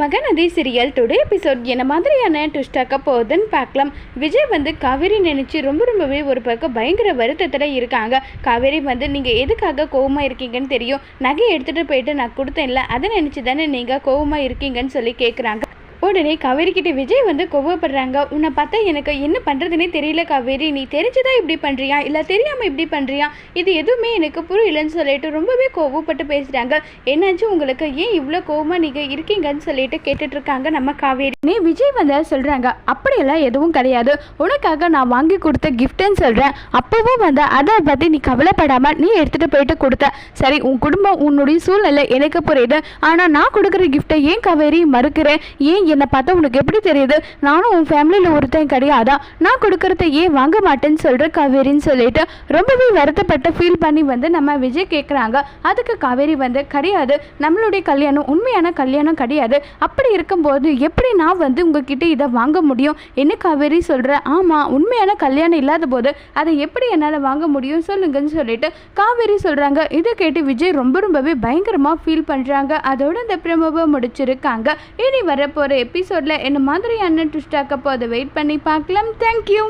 Mahanadi serial today episode என்ன மாதிரியான ட்விஸ்டாக்க போகுதுன்னு பார்க்கலாம். விஜய் வந்து காவேரி நினச்சி ரொம்ப ரொம்பவே ஒரு பக்கம் பயங்கர வருத்தத்தில் இருக்காங்க. காவேரி வந்து நீங்கள் எதுக்காக கோவமாக இருக்கீங்கன்னு தெரியும். நகை எடுத்துகிட்டு போயிட்டு நான் கொடுத்தேன்ல. அதை நினச்சி தானே நீங்கள் கோவமாக இருக்கீங்கன்னு சொல்லி கேட்குறாங்க உடனே காவேரி விஜய் வந்து கோவப்படுறாங்க. உன்னை பார்த்தா எனக்கு என்ன பண்ணுறதுனே தெரியல காவேரி. நீ தெரிஞ்சுதான் இப்படி பண்ணுறியா இல்லை தெரியாமல் இப்படி பண்ணுறியா இது எதுவுமே எனக்கு புரியலன்னு சொல்லிட்டு ரொம்பவே கோவப்பட்டு பேசுகிறாங்க என்னாச்சு உங்களுக்கு? ஏன் இவ்வளோ கோவமாக நீங்கள் இருக்கீங்கன்னு சொல்லிட்டு கேட்டுட்டு இருக்காங்க நம்ம காவேரி. நீ விஜய் வந்து சொல்கிறாங்க அப்படியெல்லாம் எதுவும் கிடையாது. உனக்காக நான் வாங்கி கொடுத்த கிஃப்ட்டுன்னு சொல்கிறேன் அப்போவும் வந்து அதை பற்றி நீ கவலைப்படாமல் நீ எடுத்துகிட்டு போயிட்டு கொடுத்த. சரி உன் குடும்பம் உன்னுடைய சூழ்நிலை எனக்கு புரியுது. ஆனால் நான் கொடுக்குற கிஃப்ட்டை ஏன் காவேரி மறுக்கிறேன் ஏன் என்னை பார்த்தா உனக்கு எப்படி தெரியுது? நானும் உன் ஃபேமிலியில் ஒருத்தன் கிடையாதா. நான் கொடுக்கறத ஏன் வாங்க மாட்டேன்னு சொல்கிற காவேரின்னு சொல்லிட்டு ரொம்பவே வருத்தப்பட்டு ஃபீல் பண்ணி வந்து நம்ம விஜய் கேட்குறாங்க அதுக்கு காவேரி வந்து கிடையாது. நம்மளுடைய கல்யாணம் உண்மையான கல்யாணம் கிடையாது. அப்படி இருக்கும்போது எப்படி நான் வந்து உங்ககிட்ட இதை வாங்க முடியும்? என்ன காவேரி சொல்கிற ஆமாம் உண்மையான கல்யாணம் இல்லாத போது அதை எப்படி என்னால் வாங்க முடியும்? சொல்லுங்கன்னு சொல்லிட்டு காவேரி சொல்கிறாங்க இதை கேட்டு விஜய் ரொம்ப ரொம்பவே பயங்கரமாக ஃபீல் பண்ணுறாங்க அதோட இந்த பிரமவை முடிச்சிருக்காங்க. இனி வரப்போகிற எபிசோடில் என்ன மாதிரியான அப்போ அதை வெயிட் பண்ணி பார்க்கலாம். தேங்க்யூ